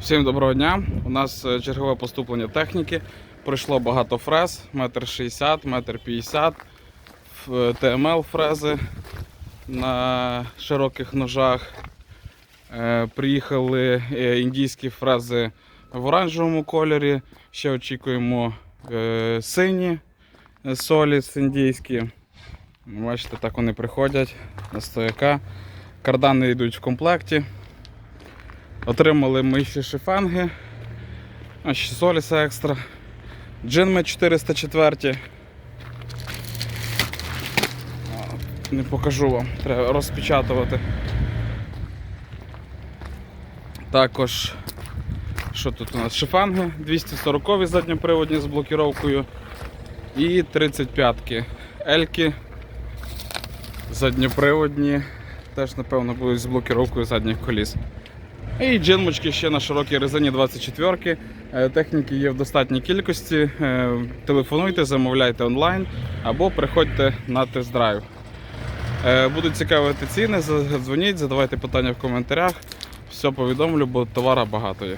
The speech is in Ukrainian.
Всім доброго дня. У нас е, чергове поступлення техніки. Прийшло багато фрез, метр 60, метр 50, ТМЛ фрези на широких ножах. Е, Приїхали е, індійські фрези в оранжевому кольорі. Ще очікуємо е, сині е, соліс індійські. Бачите, так вони приходять на стояка. Кардани йдуть в комплекті. Отримали ми ще шифанги, а ще соліса екстра. Джинми 404. Не покажу вам, треба розпечатувати. Також, що тут у нас? Шифанги 240 задньоприводні з блокіровкою і 35-ки. Ельки задньоприводні. Теж, напевно, будуть з блокіровкою задніх коліс. І джинмочки ще на широкій резині 24-ки. Техніки є в достатній кількості. Е, Телефонуйте, замовляйте онлайн або приходьте на тест-драйв. Е, Будуть цікавити ціни, дзвоніть, задавайте питання в коментарях. Все повідомлю, бо товара багато є.